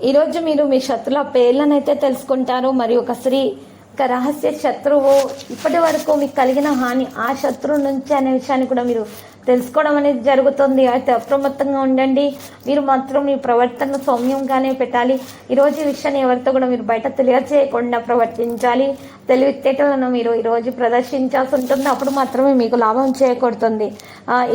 ఈరోజు మీరు మీ శత్రుల పేర్లను అయితే తెలుసుకుంటారు మరియు ఒక స్త్రీ ఒక రహస్య శత్రువు ఇప్పటి వరకు మీకు కలిగిన హాని ఆ శత్రువు నుంచి అనే విషయాన్ని కూడా మీరు తెలుసుకోవడం అనేది జరుగుతుంది. అయితే అప్రమత్తంగా ఉండండి. మీరు మాత్రం మీ ప్రవర్తన సౌమ్యంగానే పెట్టాలి. ఈరోజు ఈ విషయాన్ని ఎవరితో కూడా మీరు బయట తెలియచేయకుండా ప్రవర్తించాలి. తెలివితేటలను మీరు ఈరోజు ప్రదర్శించాల్సి ఉంటుంది. అప్పుడు మాత్రమే మీకు లాభం చేకూరుతుంది.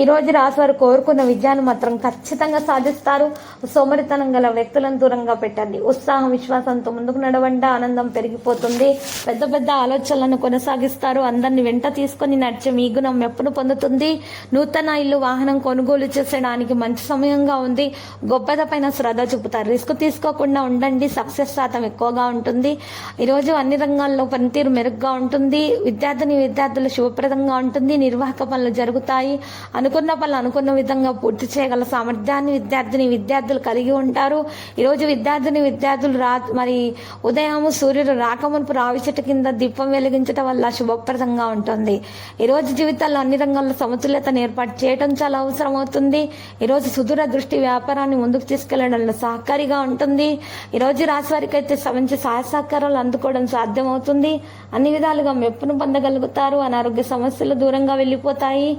ఈరోజు రాశి వారు కోరుకున్న విజయాన్ని మాత్రం ఖచ్చితంగా సాధిస్తారు. సోమరితనం గల వ్యక్తులను దూరంగా పెట్టండి. ఉత్సాహం విశ్వాసంతో ముందుకు నడవండి. ఆనందం పెరిగిపోతుంది. పెద్ద పెద్ద ఆలోచనలను కొనసాగిస్తారు. అందరిని వెంట తీసుకొని నడిచే మీ గుణం మెప్పును పొందుతుంది? నూతన ఇల్లు వాహనం కొనుగోలు చేసేయడానికి మంచి సమయంగా ఉంది. గొప్పత పైన శ్రద్ధ చూపుతారు. రిస్క్ తీసుకోకుండా ఉండండి. సక్సెస్ శాతం ఎక్కువగా ఉంటుంది. ఈరోజు అన్ని రంగాల్లో పనితీరు మెరుగ్గా ఉంటుంది. విద్యార్థిని విద్యార్థులు శుభప్రదంగా ఉంటుంది. నిర్వాహక పనులు జరుగుతాయి. అనుకున్న పనులు అనుకున్న విధంగా పూర్తి చేయగల సామర్థ్యాన్ని విద్యార్థిని విద్యార్థులు కలిగి ఉంటారు. ఈరోజు విద్యార్థిని విద్యార్థులు రా మరి ఉదయం సూర్యుడు రాకమునుపు రావి చెట్టు కింద దీపం వెలిగించడం వల్ల శుభప్రదంగా ఉంటుంది. ఈరోజు జీవితాల్లో అన్ని రంగాల్లో సమతుల్యతను ఏర్పాటు చేయడం చాలా అవసరం అవుతుంది. ఈరోజు సుదూర దృష్టి వ్యాపారాన్ని ముందుకు తీసుకెళ్ళడంలో సహకారిగా ఉంటుంది. ఈరోజు రాశి వారికి అయితే మంచి సహాయ సహకారాలు అందుకోవడం సాధ్యమవుతుంది. అన్ని విధాలుగా మెప్పును పొందగలుగుతారు. అనారోగ్య సమస్యలు దూరంగా వెళ్ళిపోతాయి.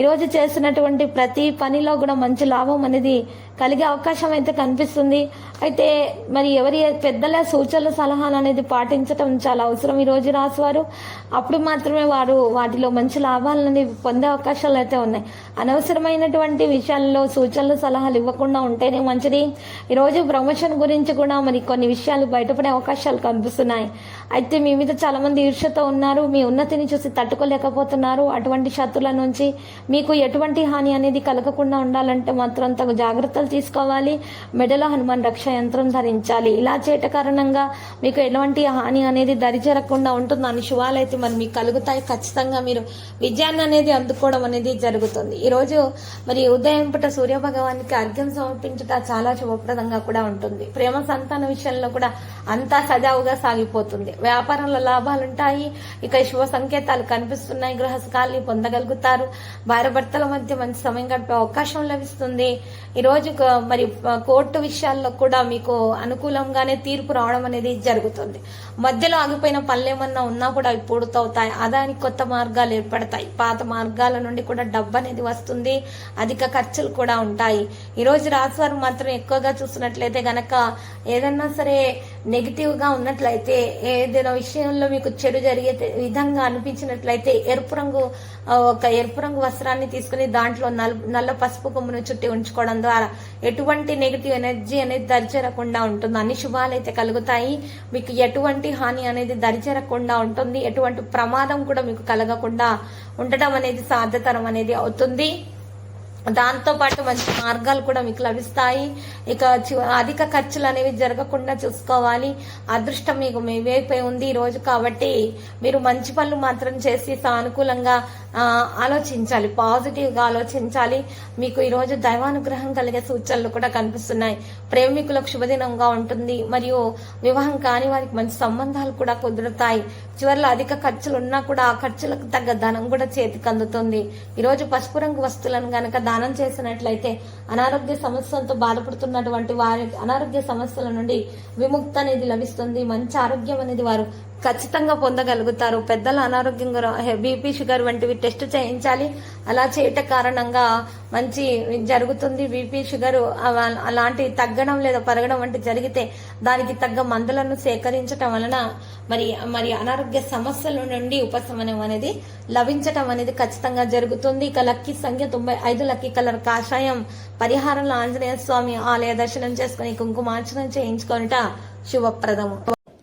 ఈరోజు చేసినటువంటి ప్రతి పనిలో కూడా మంచి లాభం అనేది కలిగే అవకాశం అయితే కనిపిస్తుంది. అయితే మరి ఎవరి పెద్దల సూచనలు సలహాలు అనేది పాటించడం చాలా అవసరం ఈ రోజు రాసేవారు అప్పుడు మాత్రమే వారు వాటిలో మంచి లాభాలను పొందే అవకాశాలు అయితే ఉన్నాయి. అనవసరమైనటువంటి విషయాల్లో సూచనలు సలహాలు ఇవ్వకుండా ఉంటేనే మంచిది. ఈరోజు ప్రమోషన్ గురించి కూడా మరి కొన్ని విషయాలు బయటపడే అవకాశాలు కనిపిస్తున్నాయి. అయితే మీ మీద చాలా మంది ఈర్ష్యతో ఉన్నారు. మీ ఉన్నతిని చూసి తట్టుకోలేకపోతున్నారు. అటువంటి శత్రుల నుంచి మీకు ఎటువంటి హాని అనేది కలగకుండా ఉండాలంటే మాత్రం తగు జాగ్రత్తలు తీసుకోవాలి. మెడలో హనుమాన్ రక్ష యంత్రం ధరించాలి. ఇలా చేయట కారణంగా మీకు ఎటువంటి హాని అనేది దరిచేరకుండా ఉంటుందని శుభాలు అయితే మరి మీకు కలుగుతాయి. ఖచ్చితంగా మీరు విజయాన్ని అనేది అందుకోవడం అనేది జరుగుతుంది. ఈరోజు మరి ఉదయం పూట సూర్య భగవానికి అర్ఘ్యం సమర్పించట చాలా శుభప్రదంగా కూడా ఉంటుంది. ప్రేమ సంతాన విషయంలో కూడా అంతా సజావుగా సాగిపోతుంది. వ్యాపారంలో లాభాలుంటాయి. ఇక శుభ సంకేతాలు కనిపిస్తున్నాయి. గ్రహసుకాల్ని పొందగలుగుతారు. భార్యభర్తల మధ్య మంచి సమయం గడిపే అవకాశం లభిస్తుంది. ఈ రోజు మరి కోర్టు విషయాల్లో కూడా మీకు అనుకూలంగానే తీర్పు రావడం అనేది జరుగుతుంది. మధ్యలో ఆగిపోయిన పనులు ఏమన్నా ఉన్నా కూడా అవి పూర్తవుతాయి. ఆదాయానికి కొత్త మార్గాలు ఏర్పడతాయి. పాత మార్గాల నుండి కూడా డబ్బు అనేది వస్తుంది. అధిక ఖర్చులు కూడా ఉంటాయి. ఈ రోజు రాశివారు మాత్రం ఎక్కువగా చూసినట్లయితే గనక ఏదన్నా సరే నెగిటివ్గా ఉన్నట్లయితే ఏదైనా విషయంలో మీకు చెడు జరిగే విధంగా అనిపించినట్లయితే ఎరుపు రంగు ఒక ఎరుపు రంగు వస్త్రాన్ని తీసుకుని దాంట్లో నల్- నల్ల పసుపు కొమ్మును చుట్టి ఉంచుకోవడం ద్వారా ఎటువంటి నెగిటివ్ ఎనర్జీ అనేది దరిచేరకుండా ఉంటుంది. అన్ని శుభాలు అయితే కలుగుతాయి. మీకు ఎటువంటి హాని అనేది దరిచేరకుండా ఉంటుంది. ఎటువంటి ప్రమాదం కూడా మీకు కలగకుండా ఉండటం అనేది సాధ్యతరం అనేది అవుతుంది. దాంతో పాటు మంచి మార్గాలు కూడా మీకు లభిస్తాయి. ఇక అధిక ఖర్చులు అనేవి జరగకుండా చూసుకోవాలి. అదృష్టం మీకు మేమైపోయి ఉంది ఈ రోజు కాబట్టి మీరు మంచి పనులు మాత్రం చేసి సానుకూలంగా ఆలోచించాలి. పాజిటివ్గా ఆలోచించాలి. మీకు ఈ రోజు దైవానుగ్రహం కలిగే సూచనలు కూడా కనిపిస్తున్నాయి. ప్రేమికులకు శుభదినంగా ఉంటుంది. మరియు వివాహం కాని వారికి మంచి సంబంధాలు కూడా కుదురుతాయి. చివరిలో అధిక ఖర్చులు ఉన్నా కూడా ఆ ఖర్చులకు తగ్గ ధనం కూడా చేతికి అందుతుంది. ఈ రోజు పసుపు రంగు వస్తువులను గనక దానం చేసినట్లయితే అనారోగ్య సమస్యలతో బాధపడుతున్నటువంటి వారి అనారోగ్య సమస్యల నుండి విముక్తి అనేది లభిస్తుంది మంచి ఆరోగ్యం అనేది వారు ఖచ్చితంగా పొందగలుగుతారు. పెద్దల అనారోగ్యం బీపీ షుగర్ వంటివి టెస్ట్ చేయించాలి. అలా చేయట కారణంగా మంచి జరుగుతుంది. బీపీ షుగర్ అలాంటివి అలాంటి తగ్గడం లేదా పెరగడం వంటి జరిగితే దానికి తగ్గ మందులను సేకరించటం వలన మరి మరి అనారోగ్య సమస్యల నుండి ఉపశమనం అనేది లభించటం అనేది ఖచ్చితంగా జరుగుతుంది. ఇక లక్కీ సంఖ్య తొంభై ఐదు లక్కీ కలర్ కాషాయం పరిహారంలో ఆంజనేయ స్వామి ఆలయ దర్శనం చేసుకుని కుంకుమార్చనం చేయించుకొనిట శుభప్రదము.